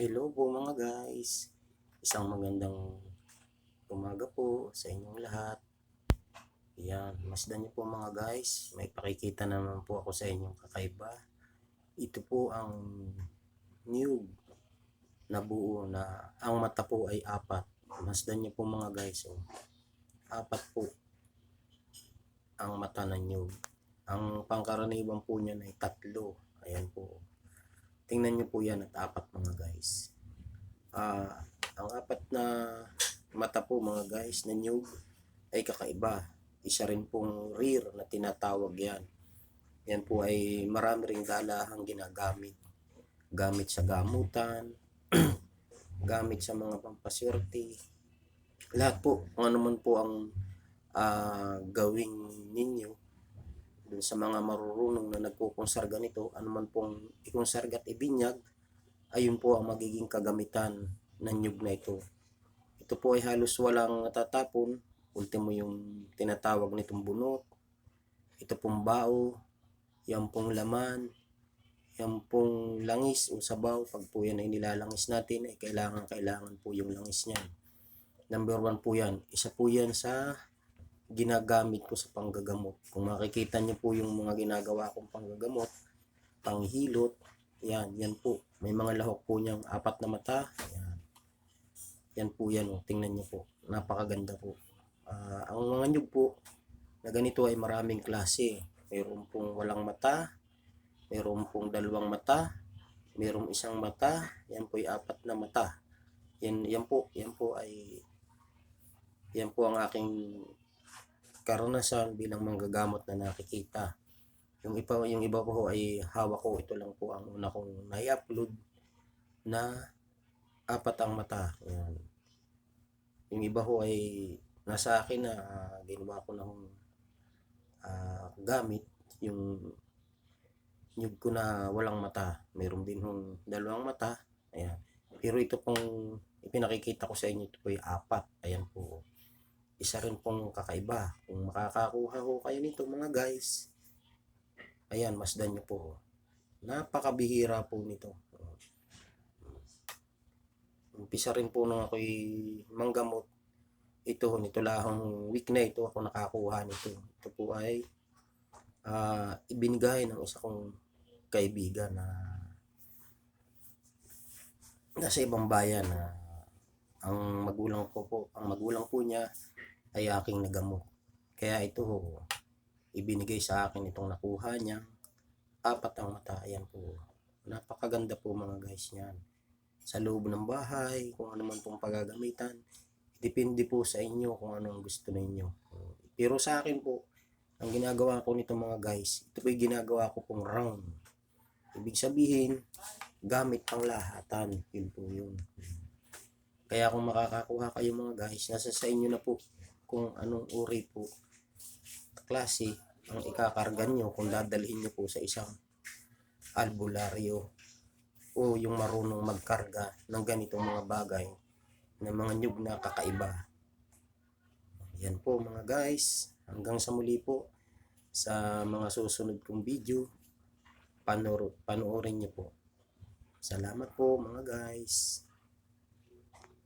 Hello po mga guys. Isang magandang umaga po sa inyong lahat. Yan, masdan niyo po mga guys. May pakikita naman po ako sa inyong kakaiba. Ito po ang new na buo na ang mata po ay apat. Masdan niyo po mga guys. Oh. Apat po ang mata na new. Ang pangkaraniwan po niyan ay tatlo. Ayan po. Tingnan niyo po yan at apat mga guys. Ah, ang apat na mata po mga guys na new ay kakaiba. Isa rin pong rear na tinatawag yan. Yan po ay marami ring dalahang ginagamit. Gamit sa gamutan, gamit sa mga pampaswerte. Lahat po, kung ano man po ang ah, gawing ninyo dun sa mga marurunong na nagkukonsarga nito, ano man pong ikonsarga at ibinyag, ayun po ang magiging kagamitan ng nyug na ito. Ito po ay halos walang natatapon. Ultimo yung tinatawag nitong bunot. Ito pong bao. Yan pong laman. Yan pong langis o sabaw. Pag po yan ay nilalangis natin, ay kailangan, kailangan po yung langis niyan. Number one po yan. Isa po yan sa ginagamit ko sa panggagamot. Kung makikita niyo po yung mga ginagawa kong panggagamot, panghilot, yan, yan po. May mga lahok po niyang apat na mata. Yan. Yan po yan, oh. tingnan niyo po. Napakaganda po. Ah, ang mga nyug po, na ganito ay maraming klase. Mayroon pong walang mata, mayroon pong dalawang mata, mayroong isang mata, yan po ay apat na mata. Yan, yan po, yan po ay yan po ang aking karanasan bilang manggagamot na nakikita. Yung iba, yung iba po ay hawak ko. Ito lang po ang una kong nai-upload na apat ang mata. Yan. Yung iba ko ay nasa akin na ah, ginawa ko na ah, gamit. Yung nyug ko na walang mata. Mayroon din hong dalawang mata. Ayan. Pero ito pong ipinakikita ko sa inyo, ito po ay apat. Ayan po isa rin pong kakaiba. Kung makakakuha ko kayo nito mga guys, ayan, masdan nyo po. Napakabihira po nito. Umpisa rin po nung ako'y manggamot. Ito, nito lahang week na ito ako nakakuha nito. Ito po ay ah, ibinigay ng isa kong kaibigan na nasa ibang bayan na ang magulang ko po, ang magulang po niya ay aking nagamot. Kaya ito ho, ibinigay sa akin itong nakuha niya. Apat ang mata, ayan po. Napakaganda po mga guys niyan. Sa loob ng bahay, kung ano man pong pagagamitan, depende po sa inyo kung ano ang gusto ninyo. Pero sa akin po, ang ginagawa ko nito mga guys, ito po yung ginagawa ko pong round. Ibig sabihin, gamit pang lahatan. Yun po yun. Kaya kung makakakuha kayo mga guys, nasa sa inyo na po kung anong uri po klase ang ikakarga nyo kung dadalhin nyo po sa isang albularyo o yung marunong magkarga ng ganitong mga bagay na mga nyug na kakaiba. Yan po mga guys. Hanggang sa muli po sa mga susunod kong video. Panoorin, panoorin nyo po. Salamat po mga guys.